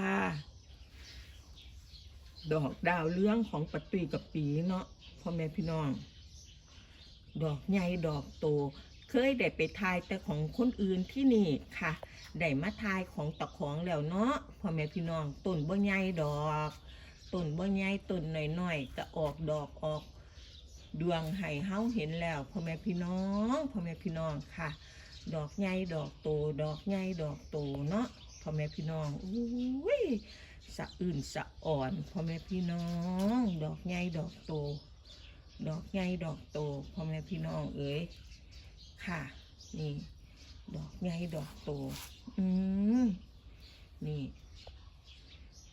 ค่ะ ดอกดาวเรื่องของปะตุยกับปีเนาะพ่อแม่พี่น้อง ดอกใหญ่ดอกโต เคยได้ไปทายแต่ของคนอื่นที่นี่ค่ะ ได้มาทายของตะของแล้วเนาะพ่อแม่พี่น้องต้นบ่ใหญ่ดอกต้นบ่ใหญ่ต้นหน้อยๆก็ออกดอกออก ดวงให้เฮาเห็นแล้วพ่อแม่พี่น้องพ่อแม่พี่น้องค่ะ ดอกใหญ่ดอกโต ดอกใหญ่ดอกโตเนาะ พ่อแม่พี่น้องอุ้ยสะอื่นสะอ่อนพ่อแม่พี่น้อง ดอกใหญ่ดอกโต ดอกใหญ่ดอกโตพ่อแม่พี่น้องเอ้ยค่ะ นี่ ดอกใหญ่ดอกโต อืมนี่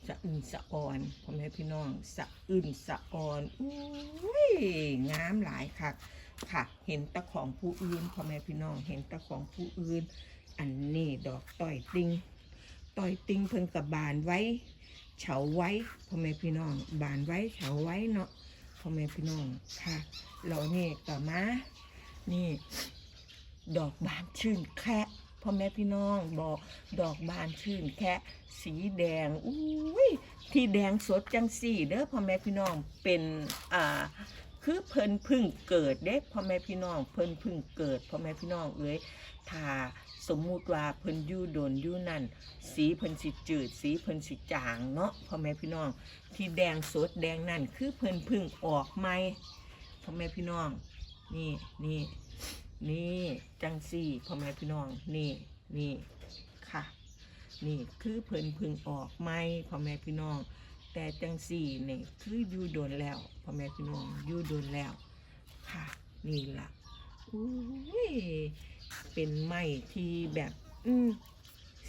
สะอื่นสะอ่อนพ่อแม่พี่น้องสะอื่นสะอ่อนอุ้ยงามหลายค่ะ ค่ะ เห็นตะของผู้อื่นพ่อแม่พี่น้องเห็นตะของผู้อื่น อันนี้ดอกต่อยติง ต่อยติงเพิ่นกับบานไว้เฉาไว้พ่อแม่พี่น้อง บานไว้เฉาไว้เนาะพ่อแม่พี่น้องค่ะแล้วนี่ต่อมานี่ ดอกบานชื่นแค่พ่อแม่พี่น้องบอกดอกบานชื่นแค่สีแดงอุ้ยที่แดงสดจังสี่เด้อพ่อแม่พี่น้องเป็นอ่า คือเพิ่นพึ่งเกิดเด้พ่อแม่พี่น้อง เพิ่นพึ่งเกิดพ่อแม่พี่น้องเอ้ยถ้าสมมุติว่าเพิ่นยู่โดนยู่นั่นสีเพิ่นสิจืด สีเพิ่นสิจางเนาะพ่อแม่พี่น้อง ที่แดงสดแดงนั่นคือเพิ่นพึ่งออกใหม่พ่อแม่พี่น้อง นี่นี่นี่จังสี่พ่อแม่พี่น้องนี่นี่ค่ะ นี่คือเพิ่นพึ่งออกใหม่พ่อแม่พี่น้อง แต่จังสี่นี่คืออยู่โดนแล้วพ่อแม่พี่น้องอยู่โดนแล้วค่ะ นี่ล่ะอุ้ยเป็นไม้ที่แบบ อืม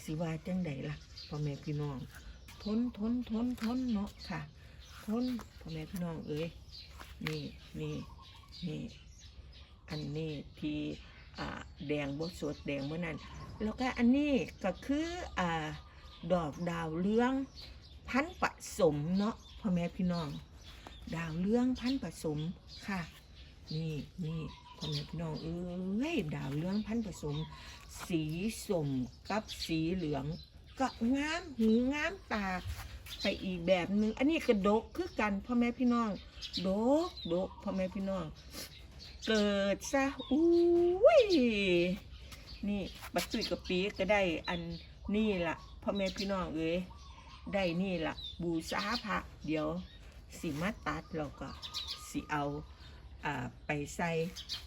สิว่าจังใดล่ะพ่อแม่พี่น้อง ทนทนทนทนเนาะค่ะ ทนพ่อแม่พี่น้องเอ้ยนี่นี่นี่อันนี้ที่อ่าแดงบดสดแดงเมื่อนั้น แล้วก็อันนี้ก็คืออ่าดอกดาวเรือง พันผสมเนาะพ่อแม่พี่น้อง ดาวเรืองพันผสมค่ะ นี่นี่พ่อแม่พี่น้องเอ้ยดาวเรืองพันผสม สีสมกับสีเหลือง ก็งามหูงามตาไปอีกแบบหนึ่งอันนี้กระดกคือกันพ่อแม่พี่น้องดกดกพ่อแม่พี่น้อง เกิดซะอุ้ยนี่บัตรตุยกับปีก็ได้อันนี่ละพ่อแม่พี่น้องเอ้ย ได้นี่ละบูชาพระเดี๋ยวสิมาตัดเราก็สิเอาอไปใส่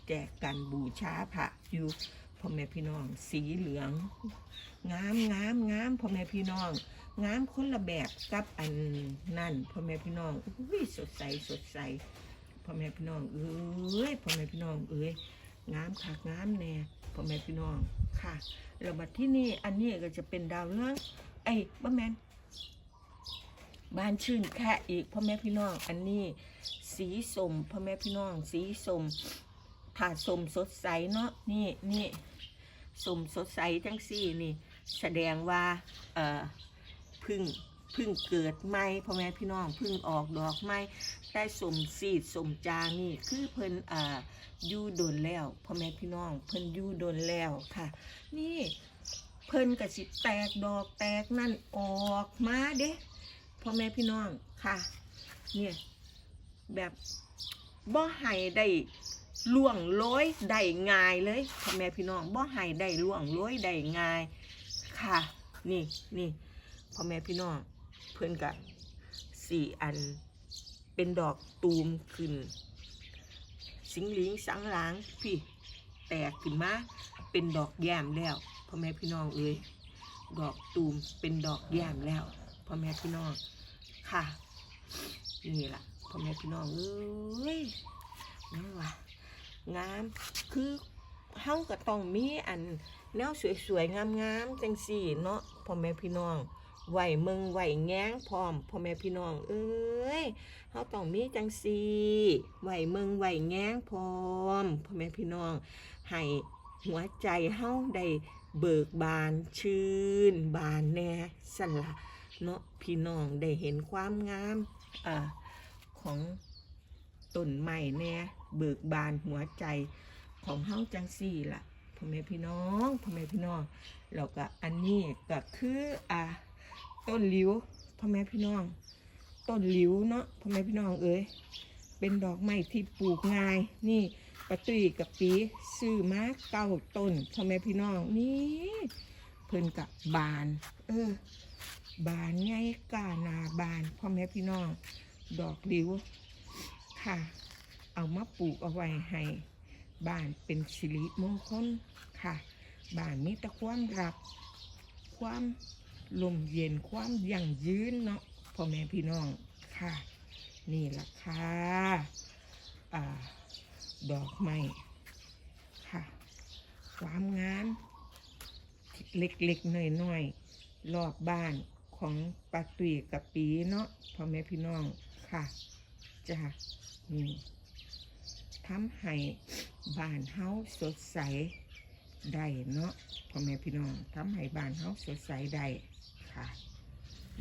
แจกกันบูชาพระอยู่พ่อแม่พี่น้องสีเหลืองงามงามงามพ่อแม่พี่น้องงามคนละแบบกับอันนั่นพ่อแม่พี่น้องอุ้ยสดใสสดใสพ่อแม่พี่น้องเอ้ยพ่อแม่พี่น้องเอ้ยงามคักงามแน่พ่อแม่พี่น้องค่ะแล้วบัดที่นี่อันนี้ก็จะเป็นดาวเรืองไอ้บ้าแมน บ้านชื่นแค่อีกพ่อแม่พี่น้อง อันนี้ สีสมพ่อแม่พี่น้อง สีสมถ้าสมสดใสเนาะนี่นี่สมสดใสจังสี่นี่ แสดงว่าเอ่อพึ่งพึ่งเกิดใหม่พ่อแม่พี่น้องพึ่งออกดอกไม้ได้สมสีดสมจางนี่คือเพิ่นอ่าอยู่ดนแล้วพ่อแม่พี่น้องเพิ่นยู่ดนแล้วค่ะ นี่เพิ่นกระสิแตกดอกแตกนั่นออกมาเด้ พ่อแม่พี่น้องค่ะ เนี่ยแบบบ่ให้ได้ล่วงโล้อยได้ง่ายเลยพ่อแม่พี่น้องบ่ให้ได้ล่วงโล้อยได้ง่ายค่ะ นี่นี่พ่อแม่พี่น้องเพื่อนกับสี่อันเป็นดอกตูมขึ้น สิงหลิงสังหลางพี่แตกขึ้นมาเป็นดอกแย้มแล้วพ่อแม่พี่น้องเอ้ยดอกตูมเป็นดอกแย้มแล้วพ่อแม่พี่น้อง ค่ะ นี่ล่ะพ่อแม่พี่น้องเอ้ยนั่ว่ะงามคือเฮาก็ต้องมีอันแนวสวยๆงามๆจังสี่เนาะพ่อแม่พี่น้องไหวมืองไหวแง้งพร้อมพ่อแม่พี่น้องเอ้ยเฮาต้องมีจังสี่ไหวมืองไหวแง้งพร้อมพ่อแม่พี่น้องให้หัวใจเฮาได้เบิกบานชื่น บานแน่สละ เนาะพี่น้องได้เห็นความงามอ่าของต้นไม้แน่เบิกบานหัวใจของเฮาจังสี่ล่ะพ่อแม่พี่น้องพ่อแม่พี่น้องแล้วก็อันนี้ก็คืออ่าต้นหลิวพ่อแม่พี่น้อง ต้นหลิวเนาะพ่อแม่พี่น้องเอ้ยเป็นดอกไม้ที่ปลูกง่ายนี่ปะตุยกับปีซื้อมาเก้าต้นพ่อแม่พี่น้องนี่เพิ่นกับบาน เออ บานไงกาหนาบานพ่อแม่พี่น้องดอกหลิวค่ะ เอามาปลูกเอาไว้ให้บ้านเป็นสิริมงคลค่ะบ้านมีแต่ความรักความลมเย็นความยั่งยืนเนาะพ่อแม่พี่น้องค่ะ นี่ล่ะค่ะอ่าดอกไม้ค่ะความงามเล็กๆหน่อยๆรอบบ้าน ของปาตุยกับปีเนาะพ่อแม่พี่น้องค่ะจ้านี่ทำให้บ้านเฮาสดใสได้เนาะพ่อแม่พี่น้องทำให้บ้านเฮาสดใสได้ค่ะ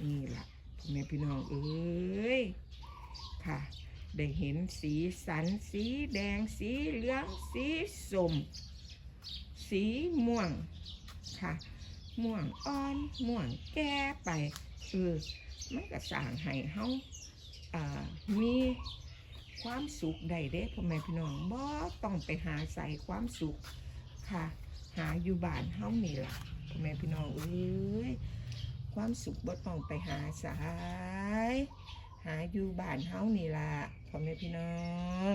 นี่ล่ะพ่อแม่พี่น้องเอ้ยค่ะ ได้เห็นสีสันสีแดงสีเหลืองสีส้มสีม่วงค่ะ ม่วงอ่อน ม่วงแก่ไปเออมันก็สร้างให้เฮาอ่ามีความสุขได้เด้พ่อแม่พี่น้องบ่ต้องไปหาใส่ความสุขค่ะ หาอยู่บ้านเฮานี่ล่ะพ่อแม่พี่น้องเอ้ยความสุขบ่ต้องไปหาสาย หาอยู่บ้านเฮานี่ล่ะพ่อแม่พี่น้อง